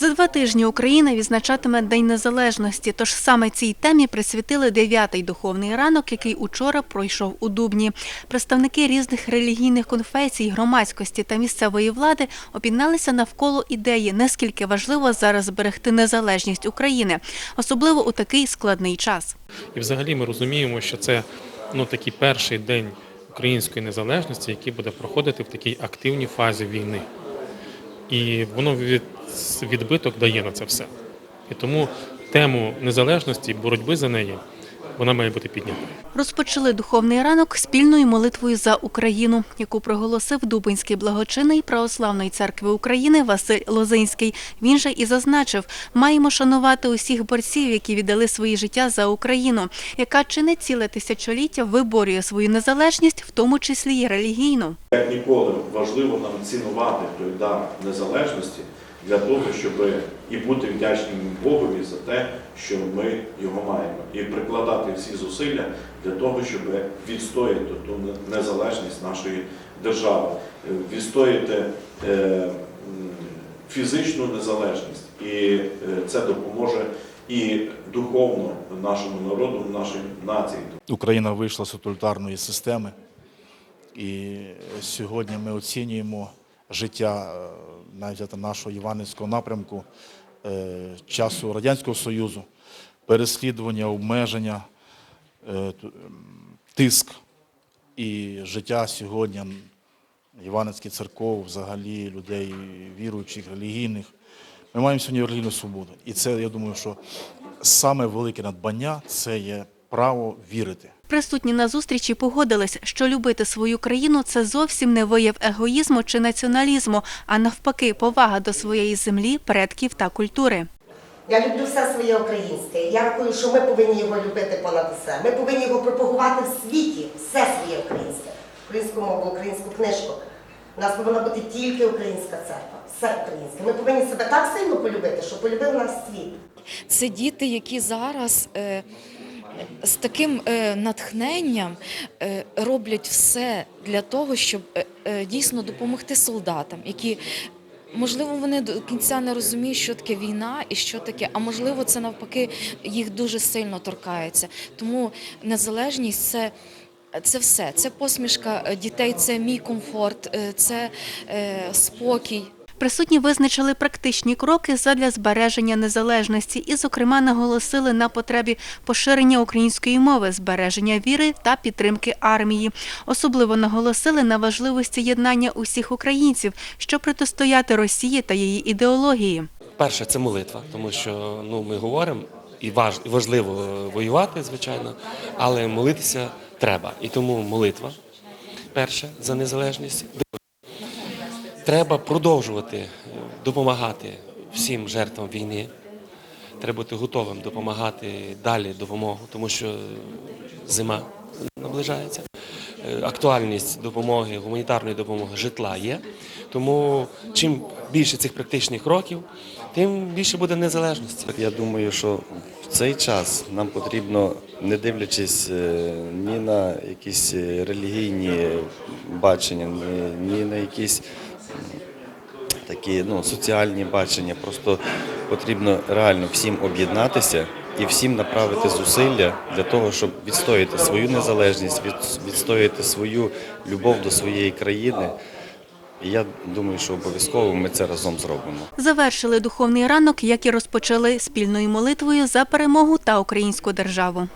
два тижні Україна відзначатиме День Незалежності. Тож саме цій темі присвятили дев'ятий духовний ранок, який учора пройшов у Дубні. Представники різних релігійних конфесій, громадськості та місцевої влади об'єдналися навколо ідеї, наскільки важливо зараз зберегти незалежність України, особливо у такий складний час. І взагалі ми розуміємо, що це ну, такий перший день української незалежності, який буде проходити в такій активній фазі війни. І воно від, відбиток дає на це все. І тому тему незалежності, боротьби за неї, вона має бути піднята. Розпочали духовний ранок спільною молитвою за Україну, яку проголосив Дубинський благочинний православної церкви України Василь Лозинський. Він же і зазначив, маємо шанувати усіх борців, які віддали свої життя за Україну, яка чи не ціле тисячоліття виборює свою незалежність, в тому числі й релігійну. Як ніколи важливо нам цінувати той дар незалежності для того, щоб і бути вдячними Богові за те, що ми його маємо, і прикладати всі зусилля для того, щоб відстояти ту незалежність нашої держави, е, відстояти е, фізичну незалежність, і е, це допоможе і духовно нашому народу, нашій нації. Україна вийшла з тоталітарної системи, і сьогодні ми оцінюємо життя е, навіть нашого Іванівського напрямку е, часу Радянського Союзу, переслідування, обмеження, е, ту- м, тиск і життя сьогодні Іванівських церков, взагалі людей віруючих, релігійних. Ми маємо сьогодні релігійну свободу. І це, я думаю, що саме велике надбання це є право вірити. Присутні на зустрічі погодились, що любити свою країну це зовсім не вияв егоїзму чи націоналізму, а навпаки, повага до своєї землі, предків та культури. Я люблю все своє українське. Я рахую, що ми повинні його любити понад усе. Ми повинні його пропагувати в світі, все своє українське, українську мову, українську книжку. У нас повинна бути тільки українська церква, все українське. Ми повинні себе так сильно полюбити, щоб полюбив нас світ. Це діти, які зараз е, з таким е, натхненням е, роблять все для того, щоб е, дійсно допомогти солдатам, які. Можливо, вони до кінця не розуміють, що таке війна і що таке, а можливо, це навпаки їх дуже сильно торкається. Тому незалежність це, це все. Це посмішка дітей, це мій комфорт, це е, спокій. Присутні визначили практичні кроки задля збереження незалежності і, зокрема, наголосили на потребі поширення української мови, збереження віри та підтримки армії. Особливо наголосили на важливості єднання усіх українців, щоб протистояти Росії та її ідеології. Перше це молитва, тому що ну ми говоримо і важ, важливо е, воювати, звичайно, але молитися треба. І тому молитва перше за незалежність. Треба продовжувати допомагати всім жертвам війни. Треба бути готовим допомагати далі допомогу, тому що зима наближається. Е, Актуальність допомоги, гуманітарної допомоги, житла є. Тому чим більше цих практичних кроків, тим більше буде незалежності. Я думаю, що в цей час нам потрібно, не дивлячись е, ні на якісь е, релігійні бачення, ні, на якісь такі ну, соціальні бачення, просто потрібно реально всім об'єднатися і всім направити зусилля для того, щоб відстояти свою незалежність, відстояти свою любов до своєї країни. Я думаю, що обов'язково ми це разом зробимо. Завершили духовний ранок, як і розпочали спільною молитвою за перемогу та українську державу.